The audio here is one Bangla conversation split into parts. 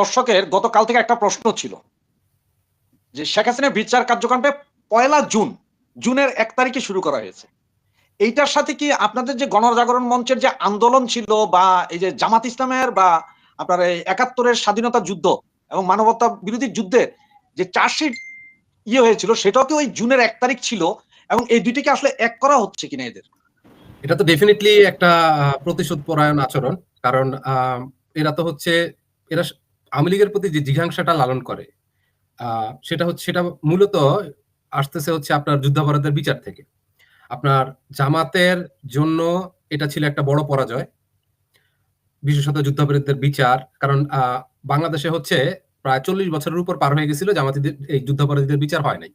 দর্শকের গতকাল থেকে একটা প্রশ্ন ছিল যে শেখ হাসিনার বিচার কার্যক্রমটা পয়লা জুন, জুনের এক তারিখে শুরু করা হয়েছে। এইটার সাথে কি আপনাদের যে গণজাগরণ মঞ্চের যে আন্দোলন ছিল বা এই যে জামাত ইসলামের বা আপনার এই একাত্তরের স্বাধীনতা যুদ্ধ এবং মানবতা বিরোধী যুদ্ধের যে চার্জশিট ইয়ে হয়েছিল, সেটাও কি ওই জুনের এক তারিখ ছিল এবং এই দুইটিকে আসলে এক করা হচ্ছে কিনা এদের? এটা তো ডেফিনেটলি একটা প্রতিশোধ পরায়ণ আচরণ, কারণ এরা তো হচ্ছে, এরা আওয়ামী লীগের প্রতি যে জিঘাংসাটা লালন করে সেটা হচ্ছে, সেটা মূলত আসতেছে হচ্ছে আপনার যুদ্ধাপরাধের বিচার থেকে। আপনার জামাতের জন্য এটা ছিল একটা বড় পরাজয়, বিশেষত যুদ্ধাপরাধীদের বিচার, কারণ বাংলাদেশে হচ্ছে প্রায় চল্লিশ বছরের উপর পার হয়ে গেছিল জামাতিদের, এই যুদ্ধাপরাধীদের বিচার হয় নাই।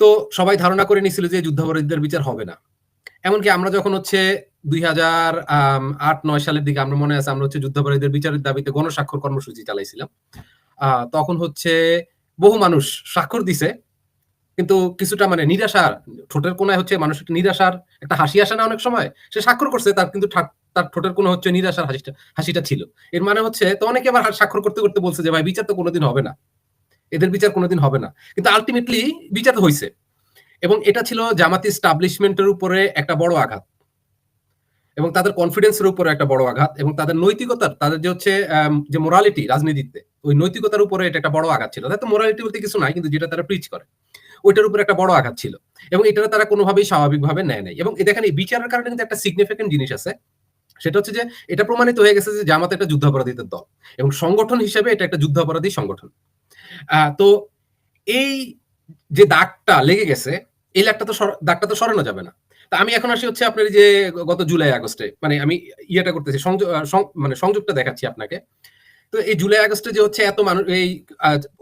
তো সবাই ধারণা করে নিছিল যে যুদ্ধাপরাধীদের বিচার হবে না। এমনকি আমরা যখন হচ্ছে দুই হাজার আট, নয় সালের দিকে আমরা মনে আছে আমরা হচ্ছে যুদ্ধাপরাধীদের বিচারের দাবিতে গণস্বাক্ষর কর্মসূচি চালাইছিলাম। তখন হচ্ছে বহু মানুষ স্বাক্ষর দিছে, কিন্তু কিছুটা মানে নিরাশার, ঠোঁটের কোনায় হচ্ছে মানুষের নিরাশার, একটা হাসি আসে না অনেক সময়। সে স্বাক্ষর করছে, তার কিন্তু তার ঠোঁটের কোনো হচ্ছে নিরাশার হাসিটা হাসিটা ছিল। এর মানে হচ্ছে তো অনেকে আবার স্বাক্ষর করতে করতে বলছে যে, ভাই, বিচার তো কোনোদিন হবে না। এদের বিচার কোনোদিন হবে না। কিন্তু আলটিমেটলি বিচার হয়েছে এবং এটা ছিল জামাতি স্টাবলিশমেন্টের উপরে একটা বড় আঘাত। এবং তাদের কনফিডেন্সের উপরে একটা বড় আঘাত এবং তাদের নৈতিকতার, তাদের যে হচ্ছে যে মোরালিটি রাজনীতিতে, ওই নৈতিকতার উপরে এটা একটা বড় আঘাত ছিল। তাদের মোরালিটি বলতে কিছু নাই, কিন্তু যেটা তারা প্রিচ করে, ওইটার উপরে একটা বড় আঘাত ছিল। এবং এটা তারা কোনোভাবেই স্বাভাবিকভাবে নেয় নাই। এবং দেখেন, এই বিচারের কারণে কিন্তু একটা সিগনিফিকেন্ট জিনিস আছে। সেটা হচ্ছে যে, এটা প্রমাণিত হয়ে গেছে যে জামাত একটা যুদ্ধাপরাধীদের দল এবং সংগঠন হিসেবে এটা একটা যুদ্ধাপরাধী সংগঠন। তো এই যে দাগটা লেগে গেছে, এই দাগটা তো দাগটা তো সরানো যাবে না। তা আমি এখন আসি হচ্ছে আপনার যে গত জুলাই আগস্টে। মানে আমি ইয়েটা করতেছি মানে সংযোগটা দেখাচ্ছি আপনাকে। তো এই জুলাই আগস্টে যে হচ্ছে এত মানুষ এই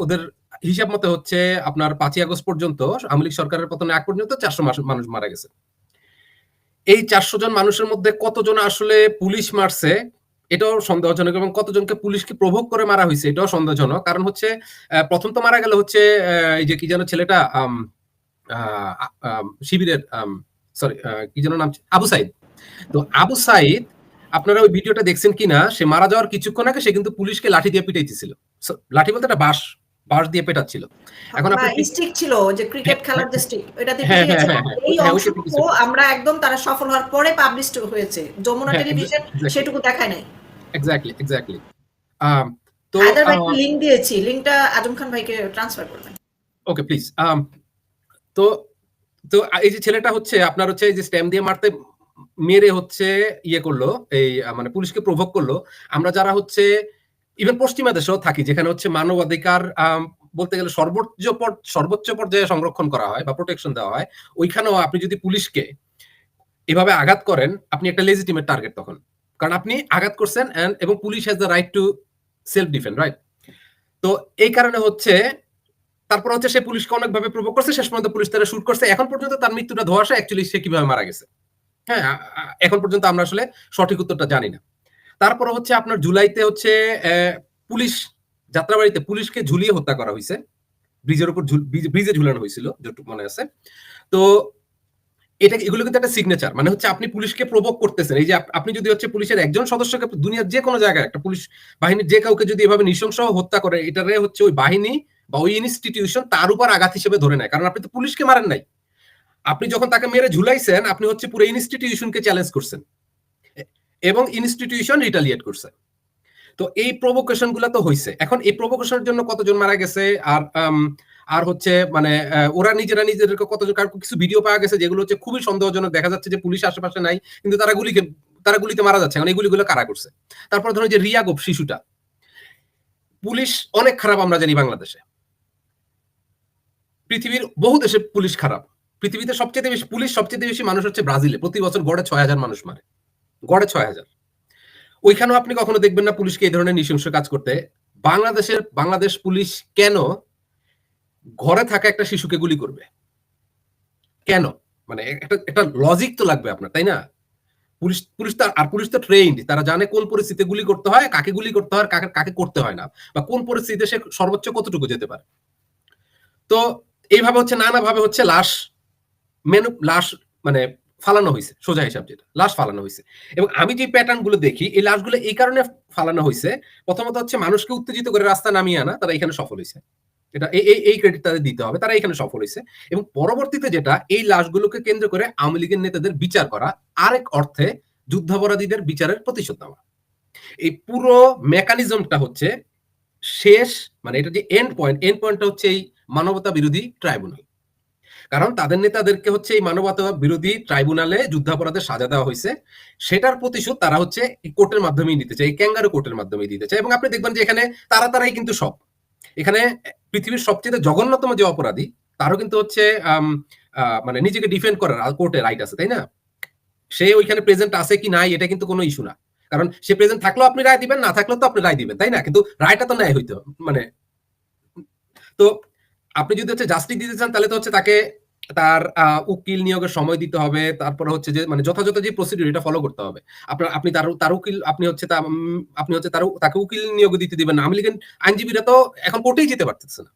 ওদের হিসাব মতে হচ্ছে আপনার পাঁচই আগস্ট পর্যন্ত আওয়ামী লীগ সরকারের পতনে আগ পর্যন্ত চারশো মানুষ মারা গেছে। এই চারশো জন মানুষের মধ্যে কতজন আসলে পুলিশ মারছে, এটাও সন্দেহজনক এবং কতজনকে পুলিশকে প্রভোগ করে মারা হয়েছে, এটাও সন্দেহজনক। কারণ হচ্ছে প্রথম তো মারা গেল হচ্ছে এই যে কি যেন ছেলেটা শিবিরের সরি কি যেন নাম আবু সাইদ। তো আবু সাইদ আপনারা ওই ভিডিওটা দেখছেন কিনা সে মারা যাওয়ার কিছুক্ষণ আগে সে কিন্তু পুলিশকে লাঠি দিয়ে পিটাইতেছিল। লাঠি বলতে একটা বাঁশ বাঁশ দিয়ে পেটাচ্ছিল। এখন স্টিক ছিল যে ক্রিকেট খেলার যে স্টিক ওটাতে হ্যাঁ। হ্যাঁ, হ্যাঁ, এই হ্যাঁ, অংশটুকু আমরা একদম তারা সফল হওয়ার পরে পাবলিশ হয়েছে। যমুনা হ্যাঁ, টেলিভিশন সেটুকু দেখায় নাই। এক্স্যাক্টলি এক্স্যাক্টলি তো আদার আহ, লিংক দিয়েছি। লিংকটা আজম খান ভাইকে ট্রান্সফার করবেন। ওকে প্লিজ তো তো এই যে ছেলেটা হচ্ছে, আপনার হচ্ছে এই যে স্ট্যাম্প দিয়ে মারতে মেরে হচ্ছে ইয়ে করল, এই মানে পুলিশকে প্রভোগ করল। আমরা যারা হচ্ছে ইভেন পশ্চিমা দেশেও থাকি, যেখানে হচ্ছে মানবাধিকার বলতে গেলে সর্বোচ্চ সর্বোচ্চ পর্যায়ে সংরক্ষণ করা হয় বা প্রোটেকশন দেওয়া হয়, ওইখানেও আপনি যদি পুলিশকে এভাবে আঘাত করেন, আপনি একটা লেজিটিমেট টার্গেট তখন। কারণ আপনি আঘাত করছেন এবং police has the right to self defend right তো এই কারণে হচ্ছে তারপর হচ্ছে সে পুলিশকে অনেকভাবে প্রভোগ করছে, শেষ পর্যন্ত পুলিশ তারা শুট করছে। এখন পর্যন্ত তার মৃত্যুটা ধোয়াশা অ্যাকচুয়ালি সে কীভাবে মারা গেছে? হ্যাঁ এখন পর্যন্ত আমরা আসলে সঠিক উত্তরটা জানি না। তারপর হচ্ছে আপনার জুলাইতে হচ্ছে পুলিশ যাত্রাবাড়িতে পুলিশকে ঝুলিয়ে হত্যা করা হয়েছে ব্রিজের উপর ব্রিজে ঝুলানো হয়েছিল যতটুকু মনে আছে। তো এটা, এগুলো কিন্তু একটা সিগনেচার মানে হচ্ছে আপনি পুলিশকে প্রভোগ করতেছেন। এই যে আপনি যদি হচ্ছে পুলিশের একজন সদস্যকে দুনিয়ার যে কোনো জায়গায় একটা পুলিশ বাহিনীর যে কাউকে যদি এভাবে নৃশংস হত্যা করে, এটারে হচ্ছে ওই বাহিনী বা ওই ইনস্টিটিউশন তার উপর আঘাত হিসেবে ধরে নেয়। কারণ আপনি তো পুলিশকে মারেন নাই। আপনি যখন তাকে মেরে ঝুলাইছেন, আপনি হচ্ছে পুরো ইনস্টিটিউশনকে চ্যালেঞ্জ করছেন। এবং ইনস্টিটিউশন রিটালিয়েট করছে। তো এই প্রভোকেশনগুলা তো হয়েছে এখন এই প্রভোকেশনের জন্য কতজন মারা গেছে? আর আর হচ্ছে মানে ওরা নিজেরা নিজেদেরকে কতজন, কার কিছু ভিডিও পাওয়া গেছে যেগুলো হচ্ছে খুবই সন্দেহজনক। দেখা যাচ্ছে যে পুলিশ আশেপাশে নাই, কিন্তু তারা গুলিকে, তারা গুলিতে মারা যাচ্ছে। এখন এই গুলিগুলো কারা করছে? তারপর ধরুন যে রিয়া গোপ শিশুটা। পুলিশ অনেক খারাপ আমরা জানি বাংলাদেশে। পৃথিবীর বহু দেশে পুলিশ খারাপ। পৃথিবীতে সবচেয়ে বেশি, পুলিশ সবচেয়ে বেশি মানুষ হচ্ছে ব্রাজিলে প্রতি বছর গড়ে ছয় হাজার মানুষ মারে। গড়ে ছয় হাজার। ওইখানেও আপনি কখনো দেখবেন না পুলিশকে এই ধরনের নৃশংস কাজ করতে। বাংলাদেশের, বাংলাদেশ পুলিশ কেন ঘরে থাকা একটা শিশুকে গুলি করবে? কেন? মানে একটা একটা লজিক তো লাগবে আপনার, তাই না? পুলিশ পুলিশ তো, আর পুলিশ তো ট্রেন্ড তারা জানে কোন পরিস্থিতিতে গুলি করতে হয়, কাকে গুলি করতে হয়, কাকে কাকে করতে হয় না, বা কোন পরিস্থিতিতে সে সর্বোচ্চ কতটুকু যেতে পারে। তো এইভাবে হচ্ছে নানা ভাবে হচ্ছে লাশ মেনু, লাশ মানে ফালানো হয়েছে সোজা হিসাব যেটা, লাশ ফালানো হয়েছে এবং আমি যে প্যাটার্নগুলো দেখি, এই লাশগুলো এই কারণে ফালানো হয়েছে প্রথমত হচ্ছে মানুষকে উত্তেজিত করে রাস্তা নামিয়ে আনা, তারা এখানে সফল হয়েছে এটা এই- এই ক্রেডিট তাদের দিতে হবে, তারা এখানে সফল হয়েছে এবং পরবর্তীতে যেটা, এই লাশগুলোকে কেন্দ্র করে আওয়ামী লীগের নেতাদের বিচার করা, আরেক অর্থে যুদ্ধাপরাধীদের বিচারের প্রতিশোধ নেওয়া। এই পুরো মেকানিজমটা হচ্ছে শেষ মানে এটা যে এন্ড পয়েন্ট এন্ড পয়েন্টটা হচ্ছে এই মানবতা বিরোধী ট্রাইব্যুনাল। কারণ তাদের নেতাদেরকে হচ্ছে এই মানবতা বিরোধী ট্রাইব্যুনালে যুদ্ধাপরাধের সাজা দেওয়া হয়েছে। সেটার প্রতিশোধ তারা হচ্ছে এই কোর্টের মাধ্যমেই নিতে চায়, এই ক্যাঙ্গারু কোর্টের মাধ্যমেই দিতে চায়। এবং আপনি দেখবেন যে এখানে তারা তারাই কিন্তু সব। এখানে পৃথিবীর সবচেয়ে জঘন্যতম যে অপরাধী, তারও কিন্তু হচ্ছে মানে নিজেকে ডিফেন্ড করার কোর্টে রাইট আছে, তাই না? সে ওইখানে প্রেজেন্ট আছে কি নাই, এটা কিন্তু কোনো ইস্যু না। কারণ সে প্রেজেন্ট থাকলেও আপনি রায় দিবেন, না থাকলেও তো আপনি রায় দিবেন, তাই না? কিন্তু রায়টা তো ন্যায় হইতো মানে তো আপনি যদি হচ্ছে জাস্টিস দিতে চান, তাহলে তো হচ্ছে তাকে তার উকিল নিয়োগের সময় দিতে হবে। তারপরে হচ্ছে যে মানে যথাযথ যে প্রসিডিউর এটা ফলো করতে হবে। আপনার, আপনি তার তার উকিল, আপনি হচ্ছে আপনি হচ্ছে তার, তাকে উকিল নিয়োগ দিতে দিবেন না। আওয়ামী লীগের আইনজীবীরা তো এখন কোর্টেই যেতে পারতেছে না।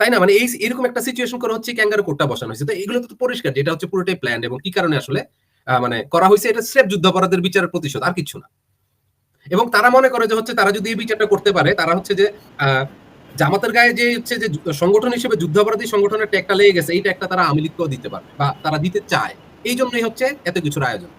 তাই না? মানে এই, এরকম একটা সিচুয়েশন করে হচ্ছে ক্যাঙ্গারু কোর্টটা বসানো হয়েছে। তো এগুলো তো পরিষ্কার এটা হচ্ছে পুরোটাই প্ল্যান এবং কি কারণে আসলে মানে করা হয়েছে এটা স্রেফ যুদ্ধাপরাধের বিচারের প্রতিশোধ, আর কিছু না। এবং তারা মনে করে যে হচ্ছে তারা যদি এই বিচারটা করতে পারে, তারা হচ্ছে যে জামাতের গায়ে যে হচ্ছে যে সংগঠন হিসেবে যুদ্ধাপরাধী সংগঠনের ট্যাগটা লেগে গেছে এই ট্যাগটা তারা আওয়ামী দিতে পারবে বা তারা দিতে চায়। এই জন্যই হচ্ছে এত কিছুর আয়োজন।